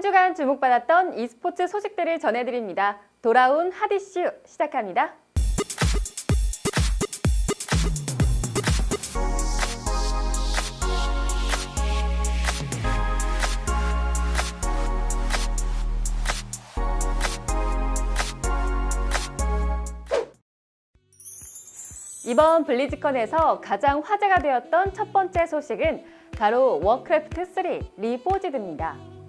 한 주간 주목받았던 e스포츠 소식들을 전해드립니다. 돌아온 핫 이슈 시작합니다. 이번 블리즈컨에서 가장 화제가 되었던 첫 번째 소식은 바로 워크래프트 3 리포지드입니다.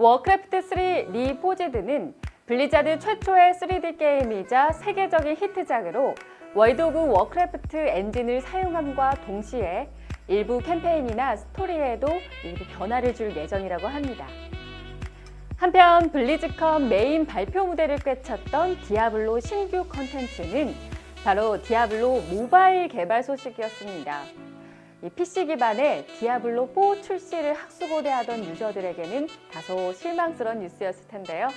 워크래프트 3 리포지드는 블리자드 최초의 3D 게임이자 세계적인 히트작으로 월드 오브 워크래프트 엔진을 사용함과 동시에 일부 캠페인이나 스토리에도 일부 변화를 줄 예정이라고 합니다. 한편 블리즈컨 메인 발표 무대를 꿰찼던 디아블로 신규 컨텐츠는 바로 디아블로 모바일 개발 소식이었습니다. 이 PC 기반의 디아블로 4 출시를 학수고대하던 유저들에게는 다소 실망스러운 뉴스였을 텐데요.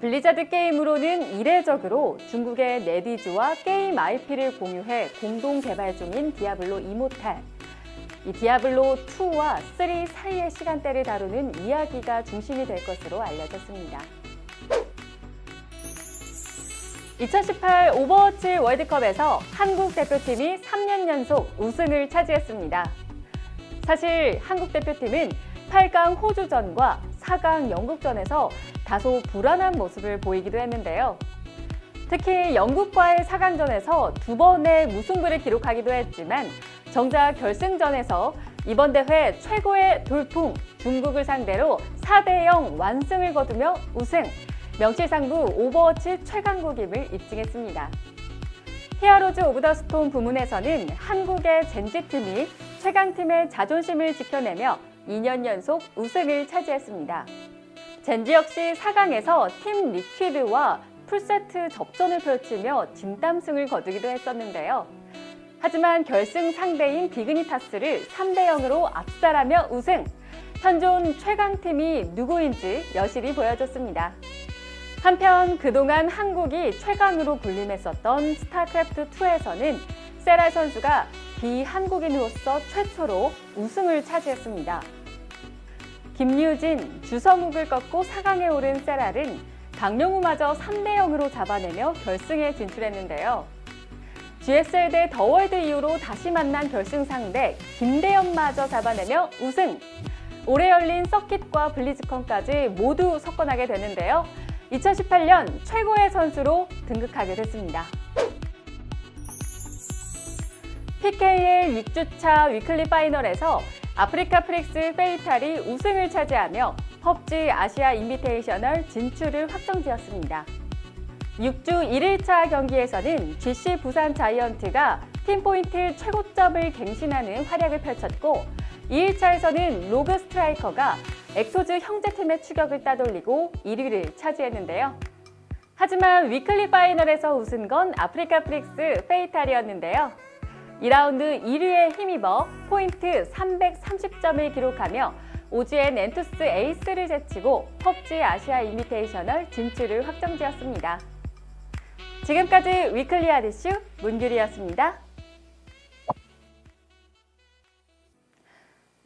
블리자드 게임으로는 이례적으로 중국의 네디즈와 게임 IP를 공유해 공동 개발 중인 디아블로 이모탈. 이 디아블로 2와 3 사이의 시간대를 다루는 이야기가 중심이 될 것으로 알려졌습니다. 2018 오버워치 월드컵에서 한국 대표팀이 3년 연속 우승을 차지했습니다. 사실 한국 대표팀은 8강 호주전과 4강 영국전에서 다소 불안한 모습을 보이기도 했는데요. 특히 영국과의 4강전에서 두 번의 무승부를 기록하기도 했지만 정작 결승전에서 이번 대회 최고의 돌풍 중국을 상대로 4대 0 완승을 거두며 우승, 명실상부 오버워치 최강국임을 입증했습니다. 히어로즈 오브 더 스톤 부문에서는 한국의 젠지팀이 최강팀의 자존심을 지켜내며 2년 연속 우승을 차지했습니다. 젠지 역시 4강에서 팀 리퀴드와 풀세트 접전을 펼치며 진땀승을 거두기도 했었는데요. 하지만 결승 상대인 디그니타스를 3대 0으로 압살하며 우승! 현존 최강팀이 누구인지 여실히 보여줬습니다. 한편 그동안 한국이 최강으로 군림했었던 스타크래프트2에서는 세라 선수가 비한국인으로서 최초로 우승을 차지했습니다. 김유진, 주성욱을 꺾고 4강에 오른 세랄은 강영우마저 3대 0으로 잡아내며 결승에 진출했는데요. GSL 대 더월드 이후로 다시 만난 결승 상대 김대현마저 잡아내며 우승! 올해 열린 서킷과 블리즈컨까지 모두 석권하게 되는데요. 2018년 최고의 선수로 등극하게 됐습니다. PK의 6주차 위클리 파이널에서 아프리카 프릭스 페이탈이 우승을 차지하며 펍지 아시아 인비테이셔널 진출을 확정지었습니다. 6주 1일차 경기에서는 GC 부산 자이언트가 팀포인트 최고점을 갱신하는 활약을 펼쳤고 2일차에서는 로그 스트라이커가 엑소즈 형제팀의 추격을 따돌리고 1위를 차지했는데요. 하지만 위클리 파이널에서 우승 건 아프리카 프릭스 페이탈이었는데요. 2라운드 1위에 힘입어 포인트 330점을 기록하며 오즈의 넨투스 에이스를 제치고 펍지 아시아 인비테이셔널 진출을 확정지었습니다. 지금까지 위클리 아디슈 문규리였습니다.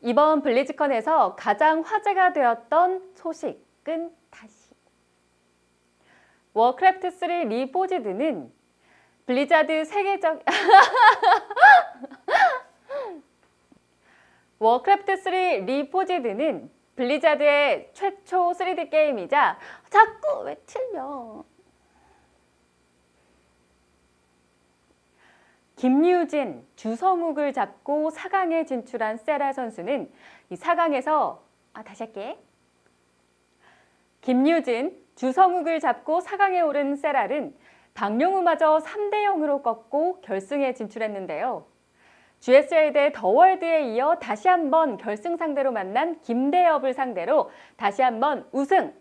이번 블리즈컨에서 가장 화제가 되었던 소식은 다시. 워크래프트 3 리포지드는 블리자드 세계적 워크래프트 3 리포지드는 블리자드의 최초 3D 게임이자 자꾸 왜 틀려 김유진, 주성욱을 잡고 4강에 진출한 세라 선수는 이 4강에서 아 다시 할게. 김유진, 주성욱을 잡고 4강에 오른 세랄은 박용우마저 3대 0으로 꺾고 결승에 진출했는데요. GSL 대 더월드에 이어 다시 한번 결승 상대로 만난 김대엽을 상대로 다시 한번 우승.